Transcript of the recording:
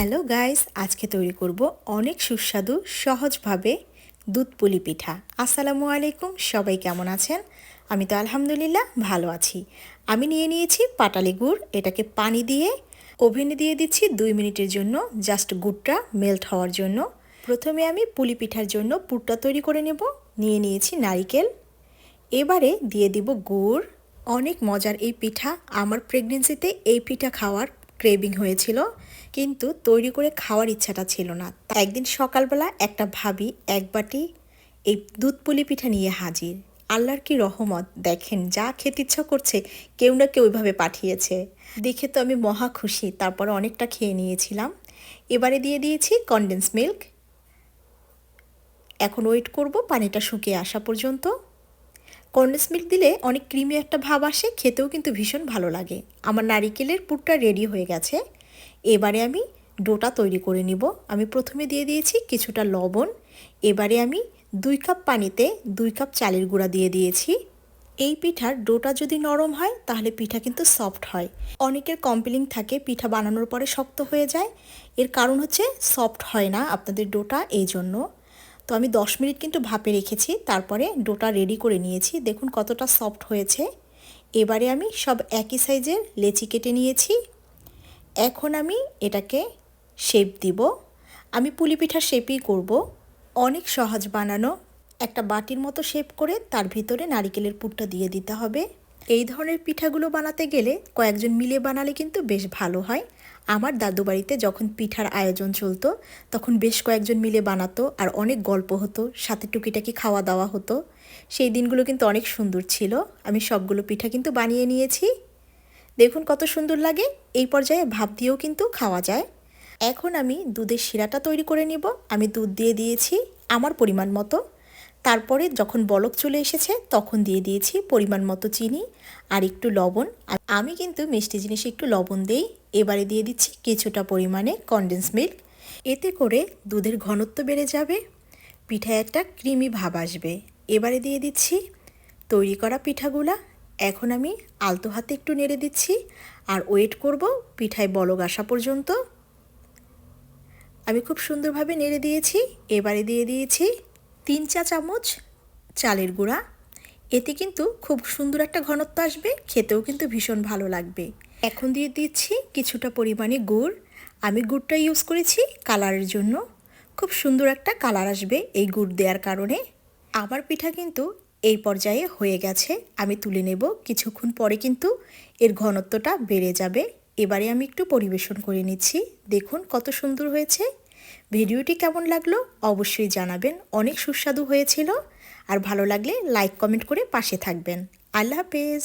Hello guys, আজকে তৈরি করব অনেক সুস্বাদু, সহজভাবে দুধ পুলি পিঠা। আসসালামু আলাইকুম, সবাই কেমন আছেন? আমি তো আলহামদুলিল্লাহ ভালো আছি। আমি নিয়ে নিয়েছি পাটালি গুড়, এটাকে পানি দিয়ে, ওভেনে দিয়ে দিচ্ছি দুই মিনিটের জন্য, জাস্ট গুড়টা মেল্ট হওয়ার জন্য। প্রথমে আমি পুলি পিঠার জন্য পুরটা তৈরি করে নেব, নিয়ে নিয়েছি নারিকেল। এবারে দিয়ে দিব গুড়। অনেক মজার এই পিঠা, আমার প্রেগনেন্সিতে এই পিঠা খাওয়ার ক্রেভিং হয়েছিল, কিন্তু তৈরি করে খাওয়ার ইচ্ছাটা ছিল না। একদিন সকালবেলা একটা ভাবি এক বাটি এই দুধ পুলি পিঠা নিয়ে হাজির। আল্লাহর কি রহমত, দেখেন যা খেতে ইচ্ছা করছে, কেউ না কেউ ওইভাবে পাঠিয়েছে। দেখে তো আমি মহা খুশি, তারপরে অনেকটা খেয়ে নিয়েছিলাম। এবারে দিয়ে দিয়েছি কনডেন্স মিল্ক এখন ওয়েট করব, পানিটা শুকিয়ে আসা পর্যন্ত। কন্ডেন্স মিল্ক দিলে অনেক ক্রিমি একটা ভাব আসে, খেতেও কিন্তু ভীষণ ভালো লাগে। আমার নারিকেলের পুরটা রেডি হয়ে গেছে। এবারে আমি ডোটা তৈরি করে নিব। আমি প্রথমে দিয়ে দিয়েছি কিছুটা লবণ। এবারে আমি দুই কাপ পানিতে দুই কাপ চালের গুঁড়া দিয়ে দিয়েছি। এই পিঠার ডোটা যদি নরম হয়, তাহলে পিঠা কিন্তু সফট হয়। অনেকের কম্পেলিং থাকে পিঠা বানানোর পরে শক্ত হয়ে যায়। এর কারণ হচ্ছে সফট হয় না আপনাদের ডোটা এই জন্য তো আমি দশ মিনিট কিন্তু ভাপে রেখেছি, তারপরে ডোটা রেডি করে নিয়েছি। দেখুন কতটা সফট হয়েছে। এবারে আমি সব একই সাইজের লেচি কেটে নিয়েছি। এখন আমি এটাকে শেপ দিব। আমি পুলি পিঠার শেপই করব। অনেক সহজ বানানো। একটা বাটির মতো শেপ করে তার ভিতরে নারিকেলের পুরটা দিয়ে দিতে হবে। এই ধরনের পিঠাগুলো বানাতে গেলে কয়েকজন মিলে বানালে কিন্তু বেশ ভালো হয়। আমার দাদু বাড়িতে যখন পিঠার আয়োজন চলতো, তখন বেশ কয়েকজন মিলে বানাতো আর অনেক গল্প হতো, সাথে টুকিটাকি খাওয়া দাওয়া হতো। সেই দিনগুলো কিন্তু অনেক সুন্দর ছিল। আমি সবগুলো পিঠা কিন্তু বানিয়ে নিয়েছি। দেখুন কত সুন্দর লাগে। এই পর্যায়ে ভাব দিয়েও কিন্তু খাওয়া যায়। এখন আমি দুধের শিরাটা তৈরি করে নিব। আমি দুধ দিয়ে দিয়েছি আমার পরিমাণ মতো। তারপরে যখন বলক চলে এসেছে, তখন দিয়ে দিয়েছি পরিমাণ মতো চিনি আর একটু লবণ। আমি কিন্তু মিষ্টি জিনিসে একটু লবণ দেই। এবারে দিয়ে দিচ্ছি কিছুটা পরিমাণে কনডেন্স মিল্ক এতে করে দুধের ঘনত্ব বেড়ে যাবে, পিঠায় একটা ক্রিমি ভাব আসবে। এবারে দিয়ে দিচ্ছি তৈরি করা পিঠাগুলা। এখন আমি আলতো হাতে একটু নেড়ে দিচ্ছি আর ওয়েট করব পিঠায় বলক আসা পর্যন্ত। আমি খুব সুন্দরভাবে নেড়ে দিয়েছি। এবারে দিয়ে দিয়েছি তিন চা চামচ চালের গুঁড়া। এতে কিন্তু খুব সুন্দর একটা ঘনত্ব আসবে, খেতেও কিন্তু ভীষণ ভালো লাগবে। এখন দিয়ে দিচ্ছি কিছুটা পরিমাণে গুড়। আমি গুড়টা ইউজ করেছি কালারের জন্য। খুব সুন্দর একটা কালার আসবে এই গুড় দেওয়ার কারণে। আমার পিঠা কিন্তু এই পর্যায়ে হয়ে গেছে। আমি তুলে নেব। কিছুক্ষণ পরে কিন্তু এর ঘনত্বটা বেড়ে যাবে। এবারে আমি একটু পরিবেশন করে নিচ্ছি। দেখুন কত সুন্দর হয়েছে। ভিডিওটি কেমন লাগল অবশ্যই জানাবেন। অনেক সুস্বাদু হয়েছিল। আর ভালো লাগলে লাইক, কমেন্ট করে পাশে থাকবেন। আল্লাহ হাফেজ।